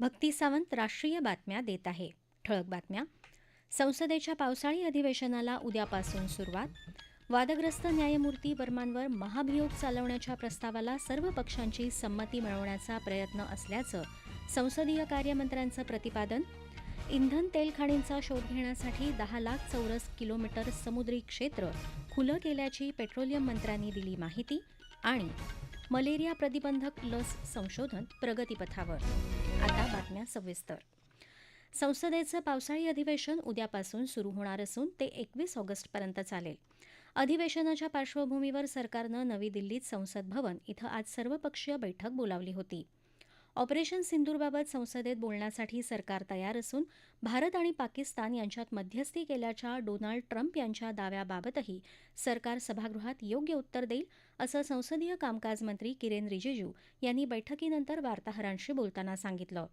भक्ती सावंत राष्ट्रीय बातम्या देत आहे. ठळक बातम्या. संसदेच्या पावसाळी अधिवेशनाला उद्यापासून सुरुवात. वादग्रस्त न्यायमूर्ती वर्मांवर महाभियोग चालवण्याच्या प्रस्तावाला सर्व पक्षांची संमती मिळवण्याचा प्रयत्न असल्याचं संसदीय कार्यमंत्र्यांचं प्रतिपादन. इंधन तेल खाणींचा शोध घेण्यासाठी दहा लाख चौरस किलोमीटर समुद्री क्षेत्र खुलं केल्याची पेट्रोलियम मंत्र्यांनी दिली माहिती आणि मलेरिया प्रतिबंधक लस संशोधन प्रगतीपथावर. बातम्या सविस्तर. संसदेचं पावसाळी अधिवेशन उद्यापासून सुरू होणार असून ते एकवीस ऑगस्टपर्यंत चालेल. अधिवेशनाच्या पार्श्वभूमीवर सरकारनं नवी दिल्लीत संसद भवन इथं आज सर्वपक्षीय बैठक बोलावली होती. ऑपरेशन सिंदूरबाबत संसदेत बोलण्यासाठी सरकार तयार असून भारत आणि पाकिस्तान यांच्यात मध्यस्थी केल्याच्या डोनाल्ड ट्रम्प यांच्या दाव्याबाबतही सरकार सभागृहात योग्य उत्तर देईल असं संसदीय कामकाज मंत्री किरेन रिजिजू यांनी बैठकीनंतर वार्ताहरांशी बोलताना सांगितलं.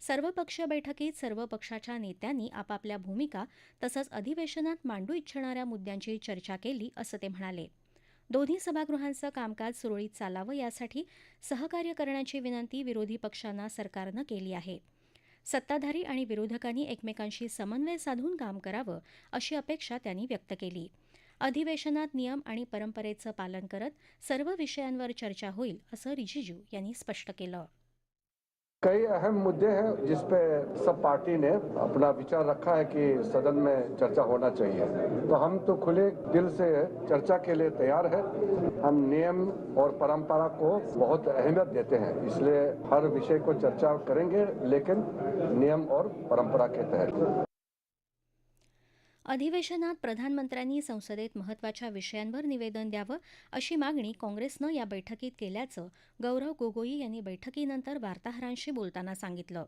सर्वपक्षीय बैठकीत सर्व पक्षाच्या नेत्यांनी आपापल्या भूमिका तसंच अधिवेशनात मांडू इच्छिणाऱ्या मुद्द्यांची चर्चा केली असं ते म्हणाले. दोन्ही सभागृहांचं कामकाज सुरळीत चालावं यासाठी सहकार्य करण्याची विनंती विरोधी पक्षांना सरकारनं केली आहे. सत्ताधारी आणि विरोधकांनी एकमेकांशी समन्वय साधून काम करावं अशी अपेक्षा त्यांनी व्यक्त केली. अधिवेशनात नियम आणि परंपरेचं पालन करत सर्व विषयांवर चर्चा होईल असं रिजिजू यांनी स्पष्ट केलं. कई अहम मुद्दे हैं जिस पे सब पार्टी ने अपना विचार रखा है कि सदन में चर्चा होना चाहिए। तो हम तो खुले दिल से चर्चा के लिए तैयार है। हम नियम और परंपरा को बहुत अहमियत देते हैं, इसलिए हर विषय को चर्चा करेंगे, लेकिन नियम और परंपरा के तहत। अधिवेशनात प्रधानमंत्र्यांनी संसदेत महत्त्वाच्या विषयांवर निवेदन द्यावं अशी मागणी काँग्रेसनं या बैठकीत केल्याचं गौरव गोगोई यांनी बैठकीनंतर वार्ताहरांशी बोलताना सांगितलं.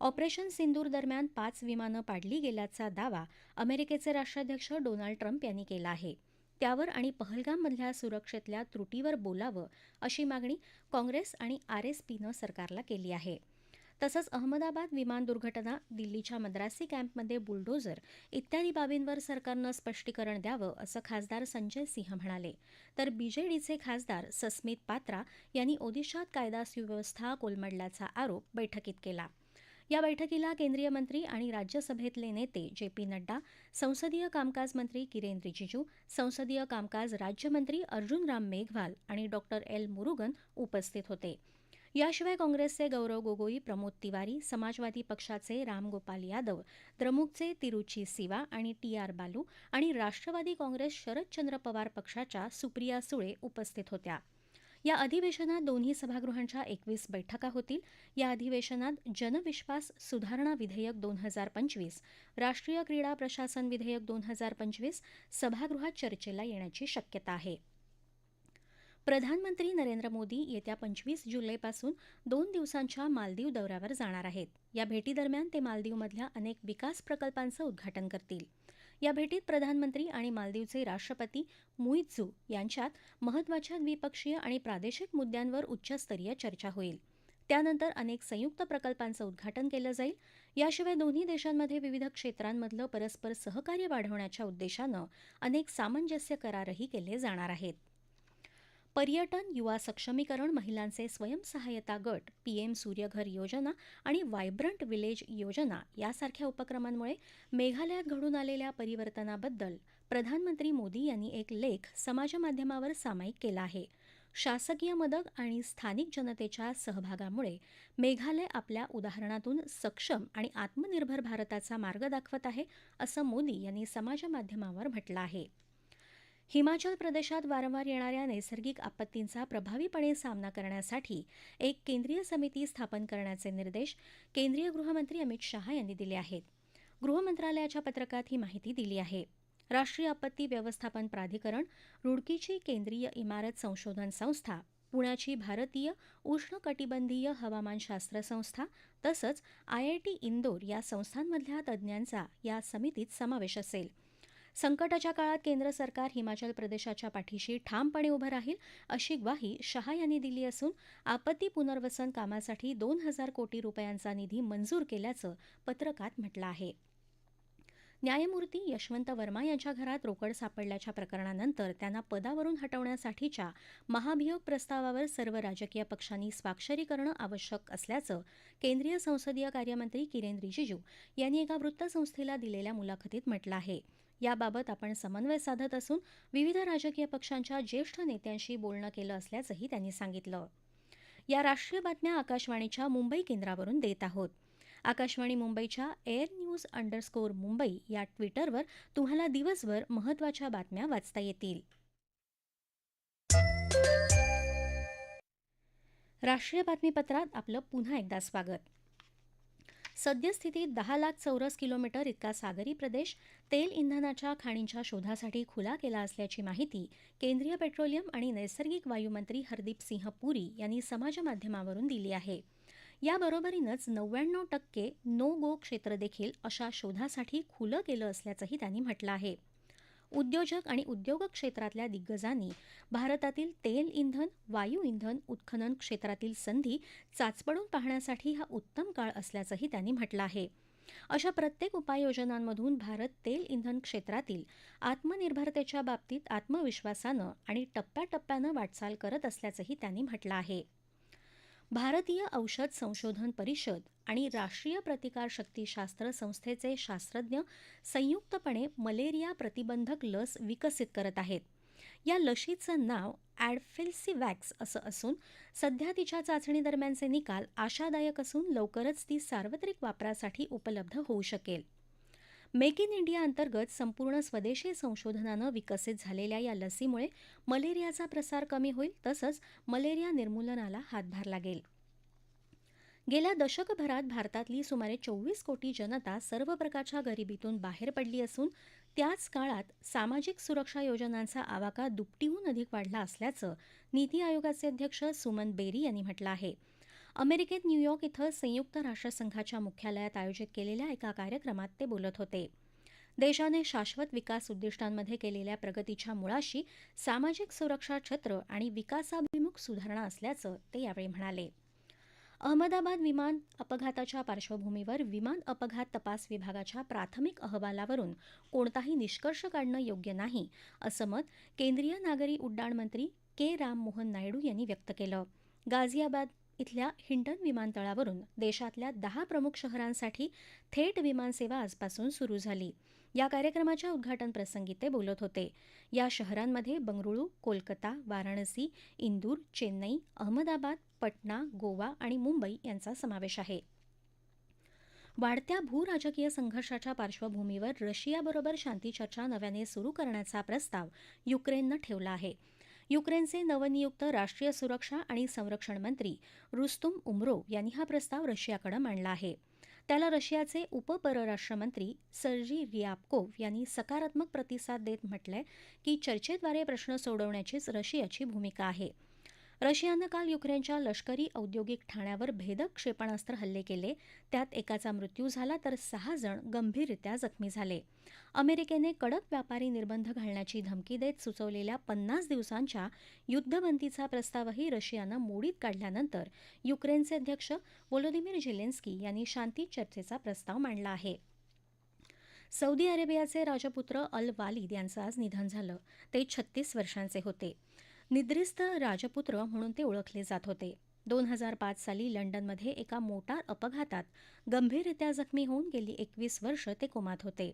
ऑपरेशन सिंदूर दरम्यान पाच विमानं पाडली गेल्याचा दावा अमेरिकेचे राष्ट्राध्यक्ष डोनाल्ड ट्रम्प यांनी केला आहे. त्यावर आणि पहलगाममधल्या सुरक्षेतल्या त्रुटीवर बोलावं अशी मागणी काँग्रेस आणि आरएसपीनं सरकारला केली आहे. तसंच अहमदाबाद विमान दुर्घटना दिल्लीच्या मद्रासी कॅम्पमध्ये बुलडोझर इत्यादी बाबींवर सरकारनं स्पष्टीकरण द्यावं असं खासदार संजय सिंह म्हणाले. तर बीजेडीचे खासदार सस्मित पात्रा यांनी ओदिशात कायदा सुव्यवस्था कोलमडल्याचा आरोप बैठकीत केला. या बैठकीला केंद्रीय मंत्री आणि राज्यसभेतले नेते जे पी नड्डा संसदीय कामकाज मंत्री किरेन रिजिजू संसदीय कामकाज राज्यमंत्री अर्जुन राम मेघवाल आणि डॉक्टर एल मुरुगन उपस्थित होते. याशिवाय काँग्रेसचे गौरव गोगोई प्रमोद तिवारी समाजवादी पक्षाचे रामगोपाल यादव द्रमुकचे तिरुची सिवा आणि टी आर बालू आणि राष्ट्रवादी काँग्रेस शरदचंद्र पवार पक्षाच्या सुप्रिया सुळे उपस्थित होत्या. या अधिवेशनात दोन्ही सभागृहांच्या एकवीस बैठका होतील. या अधिवेशनात जनविश्वास सुधारणा विधेयक दोन हजार पंचवीस राष्ट्रीय क्रीडा प्रशासन विधेयक दोन हजार पंचवीस सभागृहात चर्चेला येण्याची शक्यता आहे. प्रधानमंत्री नरेंद्र मोदी येत्या पंचवीस जुलैपासून दोन दिवसांच्या मालदीव दौऱ्यावर जाणार आहेत. या भेटीदरम्यान ते मालदीवमधल्या अनेक विकास प्रकल्पांचं उद्घाटन करतील. या भेटीत प्रधानमंत्री आणि मालदीवचे राष्ट्रपती मुईझू यांच्यात महत्त्वाच्या द्विपक्षीय आणि प्रादेशिक मुद्द्यांवर उच्चस्तरीय चर्चा होईल. त्यानंतर अनेक संयुक्त प्रकल्पांचं उद्घाटन केलं जाईल. याशिवाय दोन्ही देशांमध्ये विविध क्षेत्रांमधलं परस्पर सहकार्य वाढवण्याच्या उद्देशानं अनेक सामंजस्य करारही केले जाणार आहेत. पर्यटन युवा सक्षमीकरण महिलांचे स्वयंसहाय्यता गट पी एम सूर्यघर योजना आणि व्हायब्रंट विलेज योजना यासारख्या उपक्रमांमुळे मेघालयात घडून आलेल्या परिवर्तनाबद्दल प्रधानमंत्री मोदी यांनी एक लेख समाजमाध्यमावर सामायिक केला आहे. शासकीय मदत आणि स्थानिक जनतेच्या सहभागामुळे मेघालय आपल्या उदाहरणातून सक्षम आणि आत्मनिर्भर भारताचा मार्ग दाखवत आहे असं मोदी यांनी समाजमाध्यमावर म्हटलं आहे. हिमाचल प्रदेशात वारंवार येणाऱ्या नैसर्गिक आपत्तींचा प्रभावीपणे सामना करण्यासाठी एक केंद्रीय समिती स्थापन करण्याचे निर्देश केंद्रीय गृहमंत्री अमित शहा यांनी दिले आहेत. गृहमंत्रालयाच्या पत्रकात ही माहिती दिली आहे. राष्ट्रीय आपत्ती व्यवस्थापन प्राधिकरण रुडकीची केंद्रीय इमारत संशोधन संस्था पुण्याची भारतीय उष्णकटिबंधीय हवामानशास्त्र संस्था तसंच आयआयटी इंदोर या संस्थांमधल्या तज्ज्ञांचा या समितीत समावेश असेल. संकटाच्या काळात केंद्र सरकार हिमाचल प्रदेशाच्या पाठीशी ठामपणे उभं राहील अशी ग्वाही शहा यांनी दिली असून आपत्ती पुनर्वसन कामासाठी दोन हजार कोटी रुपयांचा निधी मंजूर केल्याचं पत्रकात म्हटलं आहे. न्यायमूर्ती यशवंत वर्मा यांच्या घरात रोकड सापडल्याच्या प्रकरणानंतर त्यांना पदावरून हटवण्यासाठीच्या महाभियोग प्रस्तावावर सर्व राजकीय पक्षांनी स्वाक्षरी करणं आवश्यक असल्याचं केंद्रीय संसदीय कार्यमंत्री किरेन रिजिजू यांनी एका वृत्तसंस्थेला दिलेल्या मुलाखतीत म्हटलं आहे. याबाबत आपण समन्वय साधत असून विविध राजकीय पक्षांच्या ज्येष्ठ नेत्यांशी बोलणं केलं असल्याचंही त्यांनी सांगितलं. या राष्ट्रीय बातम्या आकाशवाणीच्या मुंबई केंद्रावरून देत आहोत. आकाशवाणी मुंबईच्या एअर न्यूज अंडरस्कोर मुंबई या ट्विटरवर तुम्हाला दिवसभर महत्त्वाच्या बातम्या वाचता येतील. राष्ट्रीय बातमीपत्रात आपलं पुन्हा एकदा स्वागत. सद्यस्थितीत दहा लाख चौरस किलोमीटर इतका सागरी प्रदेश तेल इंधनाच्या खाणींच्या शोधासाठी खुला केला असल्याची माहिती केंद्रीय पेट्रोलियम आणि नैसर्गिक वायूमंत्री हरदीप सिंह पुरी यांनी समाजमाध्यमावरून दिली आहे. याबरोबरीनच नव्याण्णव टक्के नो गो क्षेत्र देखील अशा शोधासाठी खुलं केलं असल्याचंही त्यांनी म्हटलं आहे. उद्योजक आणि उद्योग क्षेत्रातल्या दिग्गजांनी भारतातील तेल इंधन वायू इंधन उत्खनन क्षेत्रातील संधी चाचपडून पाहण्यासाठी हा उत्तम काळ असल्याचंही त्यांनी म्हटलं आहे. अशा प्रत्येक उपाययोजनांमधून भारत तेल इंधन क्षेत्रातील आत्मनिर्भरतेच्या बाबतीत आत्मविश्वासानं आणि टप्प्याटप्प्यानं वाटचाल करत असल्याचंही त्यांनी म्हटलं आहे. भारतीय औषध संशोधन परिषद आणि राष्ट्रीय प्रतिकारशक्तीशास्त्र संस्थेचे शास्त्रज्ञ संयुक्तपणे मलेरिया प्रतिबंधक लस विकसित करत आहेत. या लशीचं नाव ॲडफिल्सिवॅक्स असं असून सध्या तिच्या चाचणी दरम्यानचे निकाल आशादायक असून लवकरच ती सार्वत्रिक वापरासाठी उपलब्ध होऊ शकेल. मेक इन इंडिया अंतर्गत संपूर्ण स्वदेशी संशोधनानं विकसित झालेल्या या लसीमुळे मलेरियाचा प्रसार कमी होईल तसंच मलेरिया निर्मूलनाला हातभार लागेल. गेल्या दशकभरात भारतातली सुमारे चोवीस कोटी जनता सर्व प्रकारच्या गरिबीतून बाहेर पडली असून त्याच काळात सामाजिक सुरक्षा योजनांचा आवाका दुपटीहून अधिक वाढला असल्याचं नीती आयोगाचे अध्यक्ष सुमन बेरी यांनी म्हटलं आहे. अमेरिकेत न्यूयॉर्क इथं संयुक्त राष्ट्रसंघाच्या मुख्यालयात आयोजित केलेल्या एका कार्यक्रमात ते बोलत होते. देशाने शाश्वत विकास उद्दिष्टांमध्ये केलेल्या प्रगतीच्या मुळाशी सामाजिक सुरक्षा छत्र आणि विकासाभिमुख सुधारणा असल्याचं ते यावेळी म्हणाले. अहमदाबाद विमान अपघाताच्या पार्श्वभूमीवर विमान अपघात तपास विभागाच्या प्राथमिक अहवालावरून कोणताही निष्कर्ष काढणं योग्य नाही असं मत केंद्रीय नागरी उड्डाण मंत्री के. राम मोहन नायडू यांनी व्यक्त केलं. गाझियाबाद इथल्या हिंडन विमानतळावरून देशातल्या दहा प्रमुख शहरांसाठी थेट विमानसेवा आजपासून सुरू झाली. या कार्यक्रमाच्या उद्घाटन प्रसंगी ते बोलत होते. या शहरांमध्ये बंगळुरू कोलकाता वाराणसी इंदूर चेन्नई अहमदाबाद पटना गोवा आणि मुंबई यांचा समावेश आहे. वाढत्या भूराजकीय संघर्षाच्या पार्श्वभूमीवर रशियाबरोबर शांतीचर्चा नव्याने सुरू करण्याचा प्रस्ताव युक्रेननं ठेवला आहे. युक्रेनचे नवनियुक्त राष्ट्रीय सुरक्षा आणि संरक्षण मंत्री रुस्तुम उमरो यांनी हा प्रस्ताव रशियाकडे मांडला आहे. त्याला रशियाचे उपपरराष्ट्रमंत्री सर्जी रियापकोव यांनी सकारात्मक प्रतिसाद देत म्हटलंय की चर्चेद्वारे प्रश्न सोडवण्याचीच रशियाची भूमिका आहे. रशियानं काल युक्रेनच्या लष्करी औद्योगिक ठाण्यावर भेदक क्षेपणास्त्र हल्ले केले. त्यात एकाचा मृत्यू झाला तर सहा जण गंभीररित्या जखमी झाले. अमेरिकेने कडक व्यापारी निर्बंध घालण्याची धमकी देत सुचवलेल्या पन्नास दिवसांच्या युद्धबंदीचा प्रस्तावही रशियानं मोडीत काढल्यानंतर युक्रेनचे अध्यक्ष वोलोदिमीर झेलेन्स्की यांनी शांती चर्चेचा प्रस्ताव मांडला आहे. सौदी अरेबियाचे राजपुत्र अल वालिद यांचं आज निधन झालं. ते छत्तीस वर्षांचे होते. निद्रिस्त राजपुत्र म्हणून ते ओळखले जात होते. दोन हजार पाच साली लंडनमध्ये एका मोटार अपघातात गंभीररित्या जखमी होऊन गेली एकवीस वर्ष ते कोमात होते.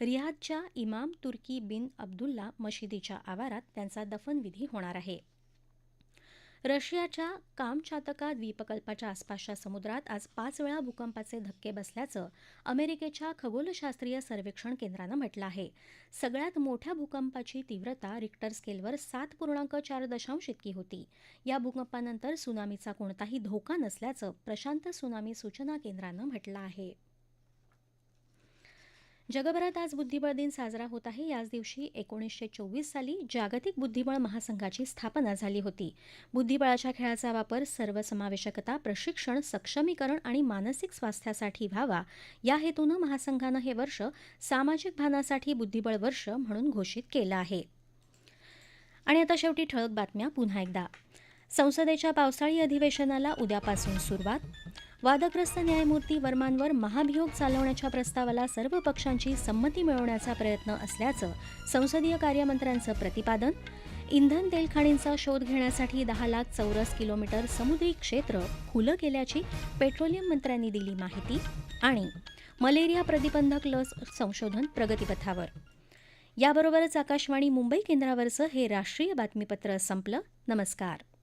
रियादच्या इमाम तुर्की बिन अब्दुल्ला मशिदीच्या आवारात त्यांचा दफनविधी होणार आहे. रशियाच्या कामचातका द्वीपकल्पाच्या आसपासच्या समुद्रात आज पाच वेळा भूकंपाचे धक्के बसल्याचं अमेरिकेच्या खगोलशास्त्रीय सर्वेक्षण केंद्रानं म्हटलं आहे. सगळ्यात मोठ्या भूकंपाची तीव्रता रिक्टर स्केलवर सात पूर्णांक चार दशांश इतकी होती. या भूकंपानंतर सुनामीचा कोणताही धोका नसल्याचं प्रशांत सुनामी सूचना केंद्रानं म्हटलं आहे. जगभरात आज बुद्धिबळ दिन साजरा होत आहे. याच दिवशी एकोणीसशे चोवीस साली जागतिक बुद्धिबळ महासंघाची स्थापना झाली होती. बुद्धिबळाच्या खेळाचा वापर सर्वसमावेशकता प्रशिक्षण सक्षमीकरण आणि मानसिक स्वास्थ्यासाठी व्हावा. या हेतूनं महासंघानं हे वर्ष सामाजिक भानासाठी बुद्धिबळ वर्ष म्हणून घोषित केलं आहे. आणि आता शेवटी ठळक बातम्या पुन्हा एकदा. संसदेच्या पावसाळी अधिवेशनाला उद्यापासून सुरुवात. वादग्रस्त न्यायमूर्ती वर्मांवर महाभियोग चालवण्याच्या प्रस्तावाला सर्व पक्षांची संमती मिळवण्याचा प्रयत्न असल्याचं संसदीय कार्यमंत्र्यांचं प्रतिपादन इंधन तेलखाणींचा शोध घेण्यासाठी दहा लाख चौरस किलोमीटर समुद्री क्षेत्र खुलं केल्याची पेट्रोलियम मंत्र्यांनी दिली माहिती आणि मलेरिया प्रतिबंधक लस संशोधन प्रगतीपथावर. याबरोबरच आकाशवाणी मुंबई केंद्रावरचं हे राष्ट्रीय बातमीपत्र संपलं. नमस्कार.